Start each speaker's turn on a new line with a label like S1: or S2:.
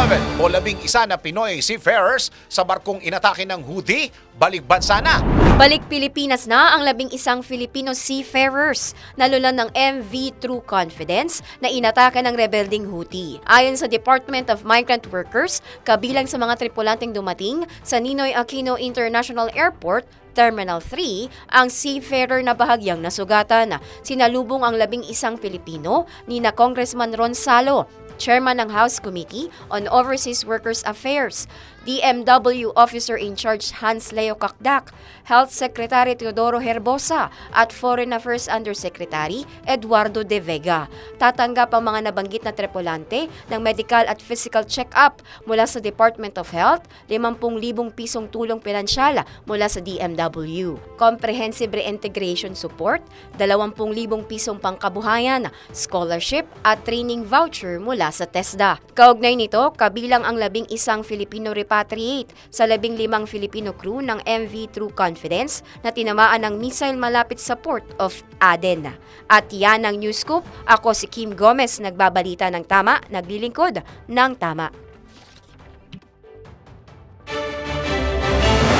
S1: 11 o labing isa na Pinoy seafarers sa barkong inatake ng Houthi, balik bansa na.
S2: Balik Pilipinas na ang labing isang Filipino seafarers na lulan ng MV True Confidence na inatake ng rebelding Houthi. Ayon sa Department of Migrant Workers, kabilang sa mga tripulanteng dumating sa Ninoy Aquino International Airport, Terminal 3, ang seafarer na bahagyang nasugatan. Sinalubong ang labing isang Pilipino ni na Congressman Ron Salo, Chairman ng House Committee on Overseas Workers Affairs, DMW Officer in Charge Hans Leo Kakdak, Health Secretary Teodoro Herbosa at Foreign Affairs Undersecretary Eduardo De Vega. Tatanggap ang mga nabanggit na tripulante ng medical at physical check-up mula sa Department of Health, 50,000 pisong tulong pinansyala mula sa DMW. Comprehensive Reintegration Support, 20,000 pisong pangkabuhayan, scholarship at training voucher mula sa TESDA. Kaugnay nito, kabilang ang labing isang Filipino repatriate sa labing limang Filipino crew ng MV True Confidence na tinamaan ng missile malapit sa port of Aden. At yan ang News Scoop. Ako si Kim Gomez, nagbabalita ng tama, naglilingkod ng tama.